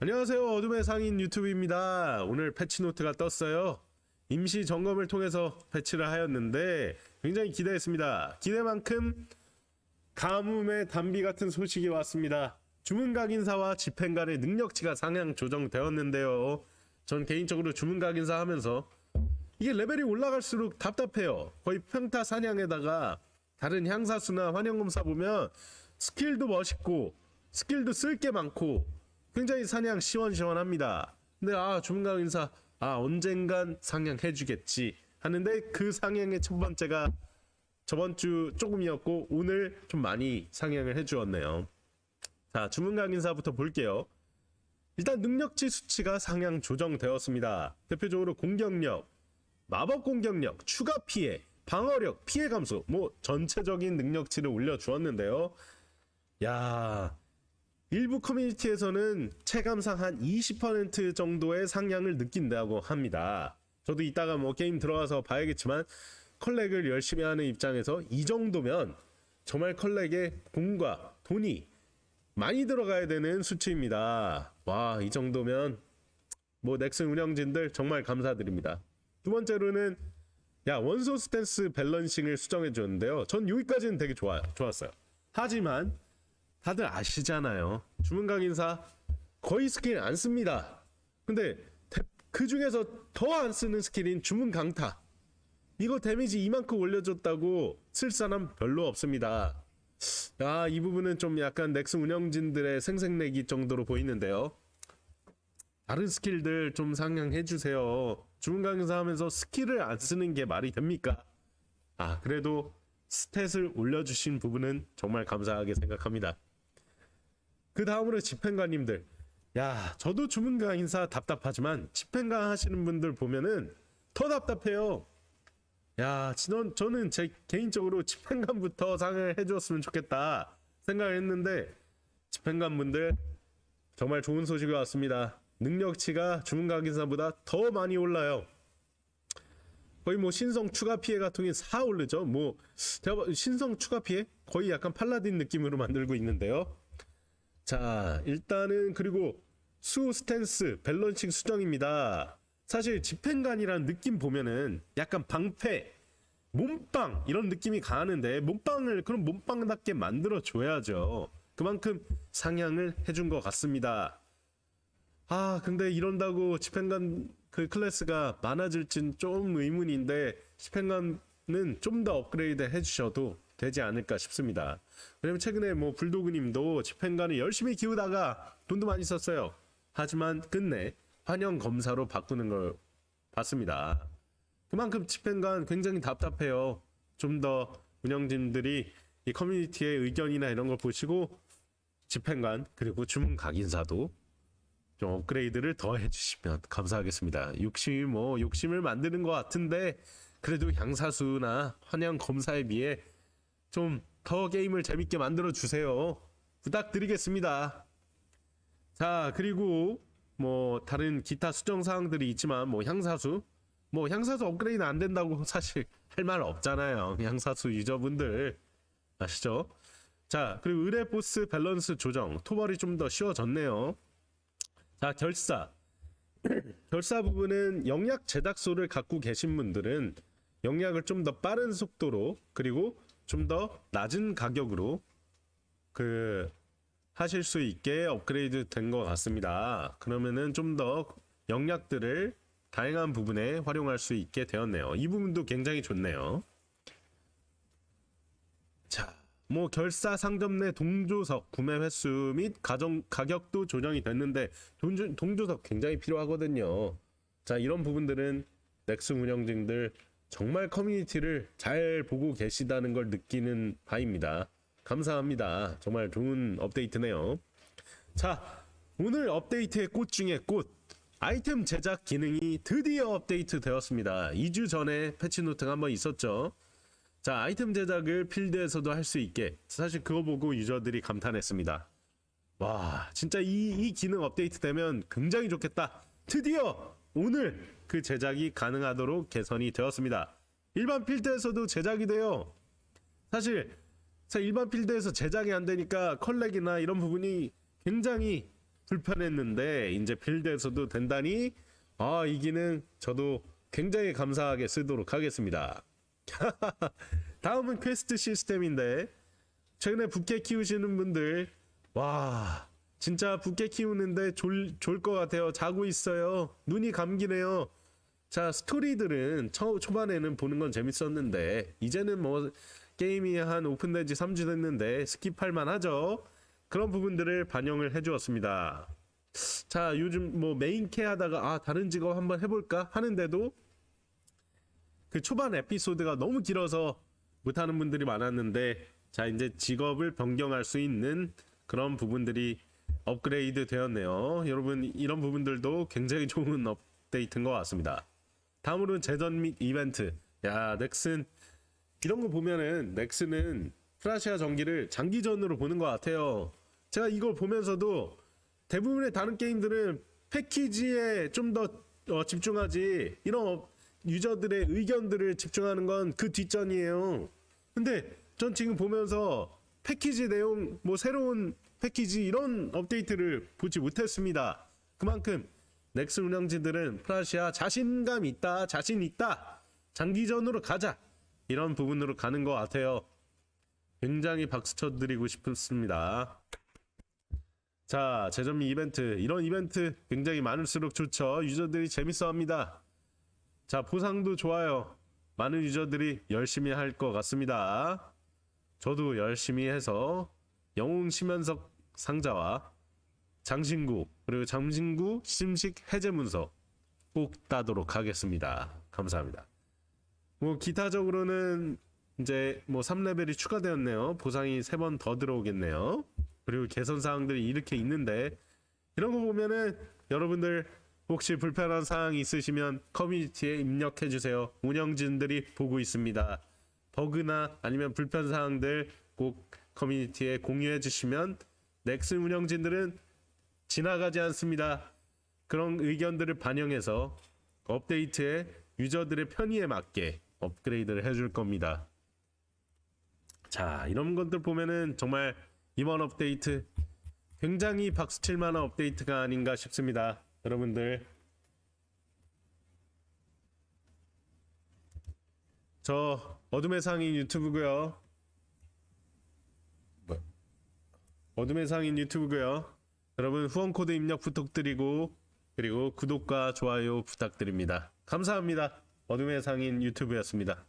안녕하세요. 어둠의 상인 유튜브입니다. 오늘 패치노트가 떴어요. 임시 점검을 통해서 패치를 하였는데 굉장히 기대했습니다. 기대만큼 가뭄의 단비 같은 소식이 왔습니다. 주문각인사와 집행관의 능력치가 상향 조정되었는데요. 전 개인적으로 주문각인사 하면서 이게 레벨이 올라갈수록 답답해요. 거의 평타 사냥에다가 다른 향사수나 환영검사 보면 스킬도 멋있고 스킬도 쓸 게 많고 굉장히 사냥 시원시원합니다. 근데 아 주문각 인사 아 언젠간 상향해주겠지 하는데 그 상향의 첫 번째가 저번 주 조금이었고 오늘 좀 많이 상향을 해주었네요. 자 주문각 인사부터 볼게요. 일단 능력치 수치가 상향 조정되었습니다. 대표적으로 공격력, 마법 공격력, 추가 피해, 방어력, 피해 감소, 뭐 전체적인 능력치를 올려주었는데요. 야, 일부 커뮤니티에서는 체감상 한 20% 정도의 상향을 느낀다고 합니다. 저도 이따가 뭐 게임 들어가서 봐야겠지만 컬렉을 열심히 하는 입장에서 이 정도면 정말 컬렉에 공과 돈이 많이 들어가야 되는 수치입니다. 와, 이 정도면 뭐 넥슨 운영진들 정말 감사드립니다. 두 번째로는 야 원소 스탠스 밸런싱을 수정해 줬는데요. 전 여기까지는 되게 좋아요. 좋았어요. 하지만 다들 아시잖아요. 주문강 인사 거의 스킬 안 씁니다. 근데 그 중에서 더 안 쓰는 스킬인 주문 강타. 이거 데미지 이만큼 올려줬다고 쓸 사람 별로 없습니다. 아, 이 부분은 좀 약간 넥스 운영진들의 생색내기 정도로 보이는데요. 다른 스킬들 좀 상향해 주세요. 주문 강사 하면서 스킬을 안 쓰는 게 말이 됩니까? 아, 그래도 스탯을 올려주신 부분은 정말 감사하게 생각합니다. 그 다음으로 집행관님들. 야, 저도 주문가 인사 답답하지만 집행관 하시는 분들 보면은 더 답답해요. 야, 진원, 저는 제 개인적으로 집행관부터 상을 해주었으면 좋겠다 생각을 했는데 집행관 분들 정말 좋은 소식이 왔습니다. 능력치가 주문가 인사보다 더 많이 올라요. 거의 뭐 신성 추가 피해 같은 게 4 오르죠. 뭐 제가 봐- 신성 추가 피해 거의 약간 팔라딘 느낌으로 만들고 있는데요. 자, 일단은 그리고 수 스탠스 밸런싱 수정입니다. 사실 집행관이란 느낌 보면은 약간 방패, 몸빵 이런 느낌이 강하는데 몸빵을 그럼 몸빵답게 만들어 줘야죠. 그만큼 상향을 해준 것 같습니다. 아, 근데 이런다고 집행관 그 클래스가 많아질진 좀 의문인데 집행관은 좀 더 업그레이드 해주셔도 되지 않을까 싶습니다. 왜냐면 최근에 뭐 불도그님도 집행관을 열심히 키우다가 돈도 많이 썼어요. 하지만 끝내 환영 검사로 바꾸는 걸 봤습니다. 그만큼 집행관 굉장히 답답해요. 좀 더 운영진들이 이 커뮤니티의 의견이나 이런 걸 보시고 집행관 그리고 주문 각인사도 좀 업그레이드를 더 해주시면 감사하겠습니다. 욕심이 뭐 욕심을 만드는 것 같은데 그래도 양사수나 환영 검사에 비해 좀 더 게임을 재밌게 만들어 주세요. 부탁드리겠습니다. 자 그리고 뭐 다른 기타 수정 사항들이 있지만 뭐 향사수 뭐 향사수 업그레이드 안 된다고 사실 할 말 없잖아요. 향사수 유저분들 아시죠? 자 그리고 의뢰 보스 밸런스 조정 토벌이 좀 더 쉬워졌네요. 자 결사 결사 부분은 영약 제작소를 갖고 계신 분들은 영약을 좀 더 빠른 속도로 그리고 좀 더 낮은 가격으로 그 하실 수 있게 업그레이드 된 것 같습니다. 그러면은 좀 더 영약들을 다양한 부분에 활용할 수 있게 되었네요. 이 부분도 굉장히 좋네요. 자, 뭐 결사 상점 내 동조석 구매 횟수 및 가정 가격도 조정이 됐는데 동조, 동조석 굉장히 필요하거든요. 자, 이런 부분들은 넥스 운영진들 정말 커뮤니티를 잘 보고 계시다는 걸 느끼는 바입니다. 감사합니다. 정말 좋은 업데이트네요. 자, 오늘 업데이트의 꽃 중에 꽃. 아이템 제작 기능이 드디어 업데이트 되었습니다. 2주 전에 패치노트가 한번 있었죠. 자, 아이템 제작을 필드에서도 할 수 있게. 사실 그거 보고 유저들이 감탄했습니다. 와, 진짜 이, 이 기능 업데이트 되면 굉장히 좋겠다. 드디어 오늘 그 제작이 가능하도록 개선이 되었습니다. 일반 필드에서도 제작이 돼요. 사실 자, 일반 필드에서 제작이 안 되니까 컬렉이나 이런 부분이 굉장히 불편했는데 이제 빌드에서도 된다니 아 이 기능 저도 굉장히 감사하게 쓰도록 하겠습니다. 다음은 퀘스트 시스템인데 최근에 부캐 키우시는 분들 와 진짜 부캐 키우는데 졸것 같아요. 자고 있어요. 눈이 감기네요. 자 스토리들은 초, 초반에는 보는 건 재밌었는데 이제는 뭐 게임이 한 오픈된 지 3주 됐는데 스킵할 만하죠. 그런 부분들을 반영을 해주었습니다. 자 요즘 뭐 메인캐 하다가 아 다른 직업 한번 해볼까 하는데도 그 초반 에피소드가 너무 길어서 못하는 분들이 많았는데 자 이제 직업을 변경할 수 있는 그런 부분들이 업그레이드 되었네요. 여러분 이런 부분들도 굉장히 좋은 업데이트인 것 같습니다. 다음으로는 재전 및 이벤트. 야 넥슨 이런 거 보면은 넥슨은 프라시아 전기를 장기전으로 보는 것 같아요. 제가 이걸 보면서도 대부분의 다른 게임들은 패키지에 좀 더 집중하지 이런 업- 유저들의 의견들을 집중하는 건 그 뒷전이에요. 근데 전 지금 보면서 패키지 내용 뭐 새로운 패키지 이런 업데이트를 보지 못했습니다. 그만큼 넥슨 운영진들은 프라시아 자신감 있다, 자신 있다, 장기전으로 가자 이런 부분으로 가는 것 같아요. 굉장히 박수 쳐드리고 싶습니다. 자, 재전미 이벤트. 이런 이벤트 굉장히 많을수록 좋죠. 유저들이 재밌어 합니다. 자, 보상도 좋아요. 많은 유저들이 열심히 할 것 같습니다. 저도 열심히 해서 영웅 심연석 상자와 장신구 그리고 장신구 심식 해제 문서 꼭 따도록 하겠습니다. 감사합니다. 뭐 기타적으로는 이제 뭐 3레벨이 추가되었네요. 보상이 3번 더 들어오겠네요. 그리고 개선 사항들이 이렇게 있는데 이런 거 보면은 여러분들 혹시 불편한 사항이 있으시면 커뮤니티에 입력해 주세요. 운영진들이 보고 있습니다. 버그나 아니면 불편 사항들 꼭 커뮤니티에 공유해 주시면 넥슨 운영진들은 지나가지 않습니다. 그런 의견들을 반영해서 업데이트에 유저들의 편의에 맞게 업그레이드를 해줄 겁니다. 자, 이런 것들 보면은 정말 이번 업데이트 굉장히 박수칠 만한 업데이트가 아닌가 싶습니다. 여러분들 저 어둠의 상인 유튜브고요. 뭐? 어둠의 상인 유튜브고요. 여러분 후원 코드 입력 부탁드리고 그리고 구독과 좋아요 부탁드립니다. 감사합니다. 어둠의 상인 유튜브였습니다.